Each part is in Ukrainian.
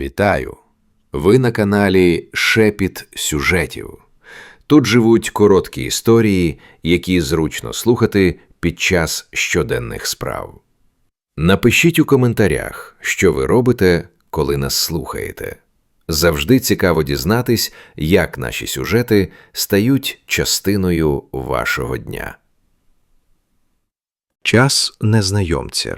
Вітаю! Ви на каналі Шепіт сюжетів. Тут живуть короткі історії, які зручно слухати під час щоденних справ. Напишіть у коментарях, що ви робите, коли нас слухаєте. Завжди цікаво дізнатись, як наші сюжети стають частиною вашого дня. Час незнайомця.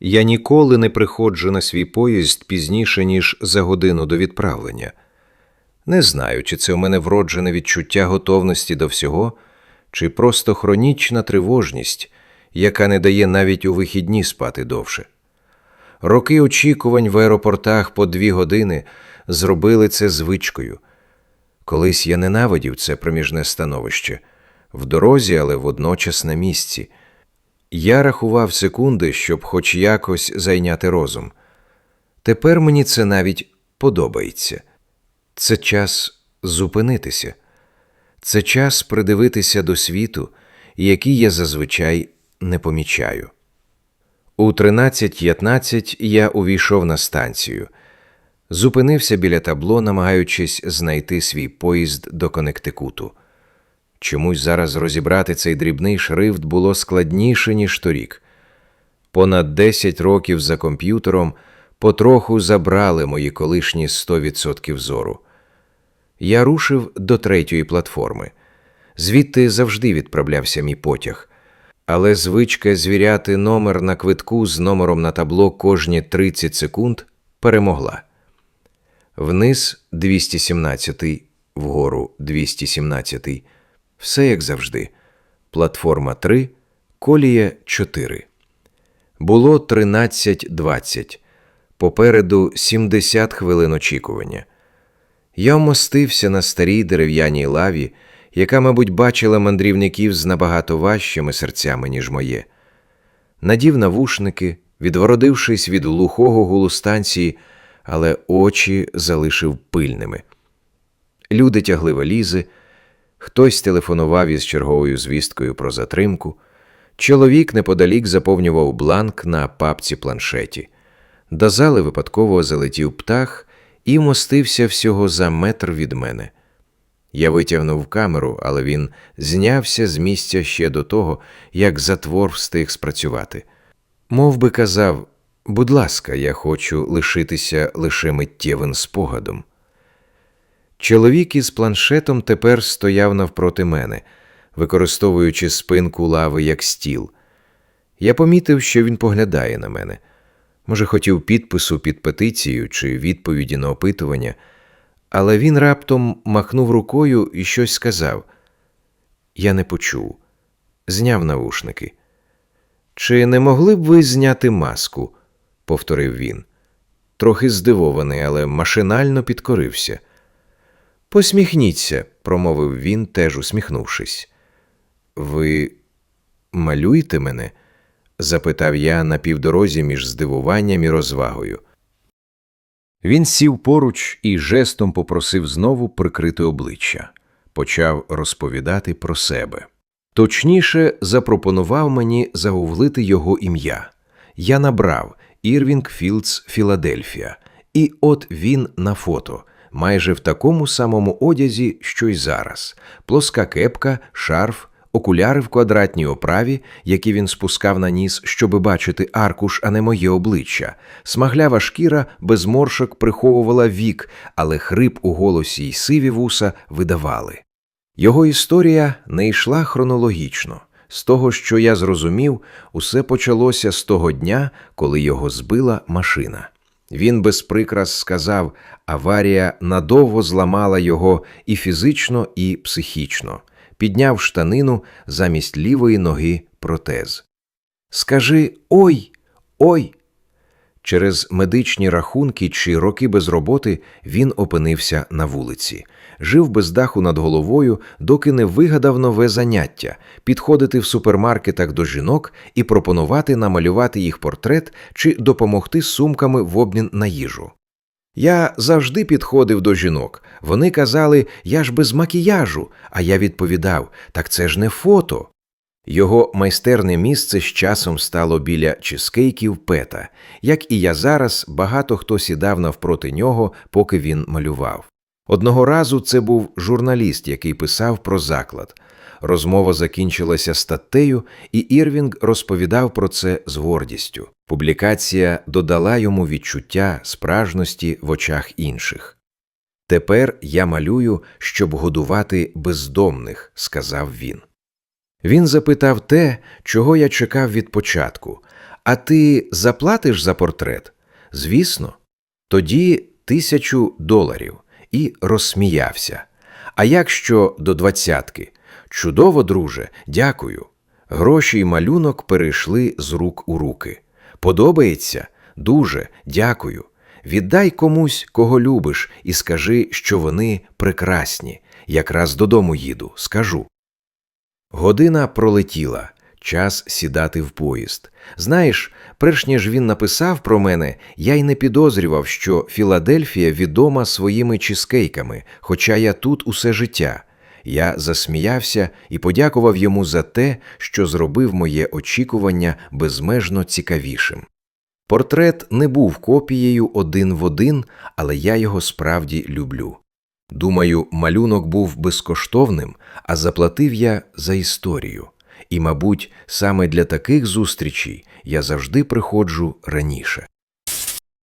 Я ніколи не приходжу на свій поїзд пізніше, ніж за годину до відправлення. Не знаю, чи це у мене вроджене відчуття готовності до всього, чи просто хронічна тривожність, яка не дає навіть у вихідні спати довше. Роки очікувань в аеропортах по дві години зробили це звичкою. Колись я ненавидів це проміжне становище в дорозі, але водночас на місці. Я рахував секунди, щоб хоч якось зайняти розум. Тепер мені це навіть подобається. Це час зупинитися, це час придивитися до світу, який я зазвичай не помічаю. У 13.15 я увійшов на станцію, зупинився біля табло, намагаючись знайти свій поїзд до Коннектикуту. Чомусь зараз розібрати цей дрібний шрифт було складніше, ніж торік. Понад 10 років за комп'ютером потроху забрали мої колишні 100% зору. Я рушив до третьої платформи. Звідти завжди відправлявся мій потяг. Але звичка звіряти номер на квитку з номером на табло кожні 30 секунд перемогла. Вниз 217, вгору 217. Все як завжди. Платформа 3, колія 4. Було 13.20. Попереду 70 хвилин очікування. Я вмостився на старій дерев'яній лаві, яка, мабуть, бачила мандрівників з набагато важчими серцями, ніж моє. Надів навушники, відвородившись від глухого гулу станції, але очі залишив пильними. Люди тягли валізи, хтось телефонував із черговою звісткою про затримку. Чоловік неподалік заповнював бланк на папці планшеті. До зали випадково залетів птах і мостився всього за метр від мене. Я витягнув камеру, але він знявся з місця ще до того, як затвор встиг спрацювати. Мов би казав, будь ласка, я хочу лишитися лише миттєвим спогадом. Чоловік із планшетом тепер стояв навпроти мене, використовуючи спинку лави як стіл. Я помітив, що він поглядає на мене. Може, хотів підпису під петицією чи відповіді на опитування, але він раптом махнув рукою і щось сказав. Я не почув, зняв навушники. Чи не могли б ви зняти маску? повторив він. Трохи здивований, але машинально підкорився. Посміхніться, промовив він, теж усміхнувшись. Ви малюєте мене? запитав я на півдорозі між здивуванням і розвагою. Він сів поруч і жестом попросив знову прикрити обличчя, почав розповідати про себе. Точніше, запропонував мені загуглити його ім'я. Я набрав Ірвінг Філдс Філадельфія, і от він на фото, майже в такому самому одязі, що й зараз: плоска кепка, шарф, окуляри в квадратній оправі, які він спускав на ніс, щоби бачити аркуш, а не моє обличчя. Смаглява шкіра без моршок приховувала вік, але хрип у голосі й сиві вуса видавали. Його історія не йшла хронологічно. З того, що я зрозумів, усе почалося з того дня, коли його збила машина. Він без прикрас сказав, аварія надовго зламала його і фізично, і психічно, підняв штанину замість лівої ноги протез. Скажи ой, ой. Через медичні рахунки чи роки без роботи він опинився на вулиці, жив без даху над головою, доки не вигадав нове заняття підходити в супермаркетах до жінок і пропонувати намалювати їх портрет чи допомогти сумками в обмін на їжу. Я завжди підходив до жінок. Вони казали, я ж без макіяжу, а я відповідав: так це ж не фото. Його майстерне місце з часом стало біля чизкейків Пета. Як і я зараз, багато хто сідав навпроти нього, поки він малював. Одного разу це був журналіст, який писав про заклад. Розмова закінчилася статтею, і Ірвінг розповідав про це з гордістю. Публікація додала йому відчуття справжності в очах інших. Тепер я малюю, щоб годувати бездомних, сказав він. Він запитав те, чого я чекав від початку. А ти заплатиш за портрет? Звісно. Тоді тисячу доларів і розсміявся. А як що до двадцятки? Чудово, друже, дякую. Гроші й малюнок перейшли з рук у руки. Подобається? Дуже, дякую. Віддай комусь, кого любиш, і скажи, що вони прекрасні. Якраз додому їду, скажу. Година пролетіла, час сідати в поїзд. Знаєш, перш ніж він написав про мене, я й не підозрював, що Філадельфія відома своїми чизкейками, хоча я тут усе життя. Я засміявся і подякував йому за те, що зробив моє очікування безмежно цікавішим. Портрет не був копією один в один, але я його справді люблю. Думаю, малюнок був безкоштовним, а заплатив я за історію. І, мабуть, саме для таких зустрічей я завжди приходжу раніше.